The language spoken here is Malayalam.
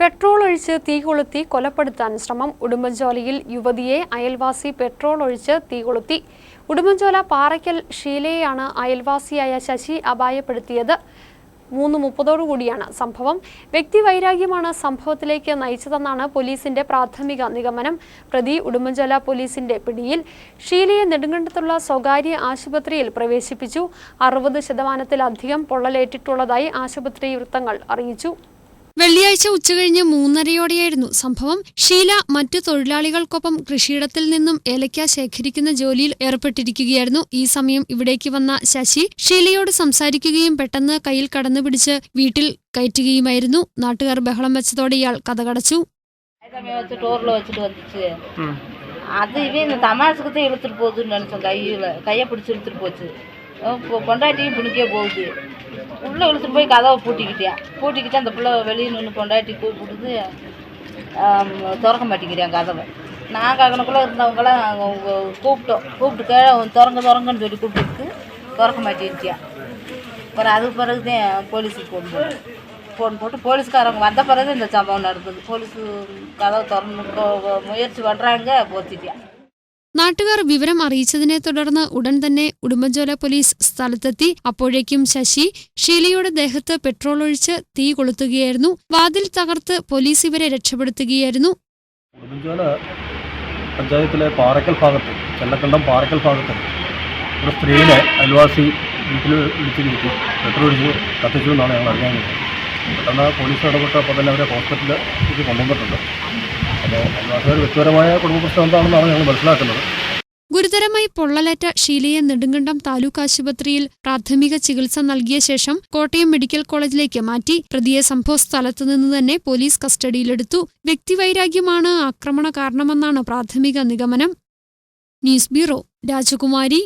പെട്രോൾ ഒഴിച്ച് തീ കൊളുത്തി കൊലപ്പെടുത്താൻ ശ്രമം. ഉടുമ്പൻചോലയിൽ യുവതിയെ അയൽവാസി പെട്രോൾ ഒഴിച്ച് തീ കൊളുത്തി. ഉടുമ്പൻചോല പാറയ്ക്കൽ ഷീലയെയാണ് അയൽവാസിയായ ശശി അപായപ്പെടുത്തിയത്. മൂന്ന് മുപ്പതോടുകൂടിയാണ് സംഭവം. വ്യക്തി വൈരാഗ്യമാണ് സംഭവത്തിലേക്ക് നയിച്ചതെന്നാണ് പോലീസിന്റെ പ്രാഥമിക നിഗമനം. പ്രതി ഉടുമ്പൻചോല പോലീസിന്റെ പിടിയിൽ ഷീലയെ നെടുങ്കണ്ടത്തുള്ള സ്വകാര്യ ആശുപത്രിയിൽ പ്രവേശിപ്പിച്ചു. അറുപത് ശതമാനത്തിലധികം പൊള്ളലേറ്റിട്ടുള്ളതായി ആശുപത്രി വൃത്തങ്ങൾ അറിയിച്ചു. വെള്ളിയാഴ്ച ഉച്ചകഴിഞ്ഞ് മൂന്നരയോടെയായിരുന്നു സംഭവം ഷീല മറ്റു തൊഴിലാളികൾക്കൊപ്പം കൃഷിയിടത്തിൽ നിന്നും ഏലക്ക ശേഖരിക്കുന്ന ജോലിയിൽ ഏർപ്പെട്ടിരിക്കുകയായിരുന്നു ഈ സമയം ഇവിടേക്ക് വന്ന ശശി ഷീലയോട് സംസാരിക്കുകയും പെട്ടെന്ന് കയ്യിൽ കടന്നുപിടിച്ച് വീട്ടിൽ കയറ്റുകയുമായിരുന്നു നാട്ടുകാർ ബഹളം വെച്ചതോടെ ഇയാൾ കഥകടച്ചു ஆயுதமே வச்சு டோரில் வச்சுட்டு வந்துச்சு அது இவன் இந்த தமாசுக்கு தான் இழுத்துட்டு போகுதுன்னு நினச்சோம் கையில் கையை பிடிச்சி இழுத்துட்டு போச்சு இப்போ பொண்டாட்டியும் பிடிக்கே போகுது. உள்ளே இழுத்துட்டு போய் கதவை பூட்டிக்கிட்டியா. பூட்டிக்கிட்டு அந்த பிள்ளை வெளியே நின்று பொண்டாட்டி கூப்பிடுது. திறக்க மாட்டேங்கிறேன் கதவை. நாங்கள் அங்கனக்குள்ளே இருந்தவங்களாம் கூப்பிட்டோம். கூப்பிட்டு கீழே திறங்க திறங்கன்னு சொல்லி கூப்பிட்டு திறக்க மாட்டேன்ட்டியான் அப்புறம் அதுக்கு பிறகு தான் போலீஸுக்கு ஃபோன் போட்டோம் ஃபோன் போட்டு போலீஸ்காரங்க வந்த பிறகு இந்த சம்பவம் நடந்தது. போலீஸு கதவை திறந்து முயற்சி பண்ணுறாங்க போத்திட்டியான் നാട്ടുകാർ വിവരം അറിയിച്ചതിനെ തുടർന്ന് ഉടൻ തന്നെ ഉടുമ്പൻചോല പോലീസ് സ്ഥലത്തെത്തി. അപ്പോഴേക്കും ശശി ഷീലയുടെ ദേഹത്ത് പെട്രോൾ ഒഴിച്ച് തീ കൊളുത്തുകയായിരുന്നു. വാതിൽ തകർത്ത് പോലീസ് ഇവരെ രക്ഷപ്പെടുത്തുകയായിരുന്നു. ഉടുമ്പൻചോല പഞ്ചായത്തിലെ പാറക്കൽ ഭാഗത്ത് ചെല്ലക്കണ്ടം പാറക്കൽ ഭാഗത്ത് ഒരു സ്ത്രീയെ അയൽവാസി വീട്ടിൽ വിളിച്ച് കയറ്റി പെട്രോൾ ഒഴിച്ച് കത്തിച്ചു എന്നാണ് ഞങ്ങൾ അറിയാൻ പെട്ടെന്ന് പോലീസ് ഇടപെട്ടപ്പോൾ തന്നെ അവരെ ഹോസ്പിറ്റലിലേക്ക് കൊണ്ടുവന്നിട്ടുണ്ട്. ഗുരുതരമായി പൊള്ളലേറ്റ ഷീലയെ നെടുങ്കണ്ടം താലൂക്ക് ആശുപത്രിയിൽ പ്രാഥമിക ചികിത്സ നൽകിയ ശേഷം കോട്ടയം മെഡിക്കൽ കോളേജിലേക്ക് മാറ്റി പ്രതിയെ സംഭവ സ്ഥലത്തു നിന്ന് തന്നെ പോലീസ് കസ്റ്റഡിയിലെടുത്തു. വ്യക്തിവൈരാഗ്യമാണ് ആക്രമണ കാരണമെന്നാണ് പ്രാഥമിക നിഗമനം. ന്യൂസ് ബ്യൂറോ രാജകുമാരി.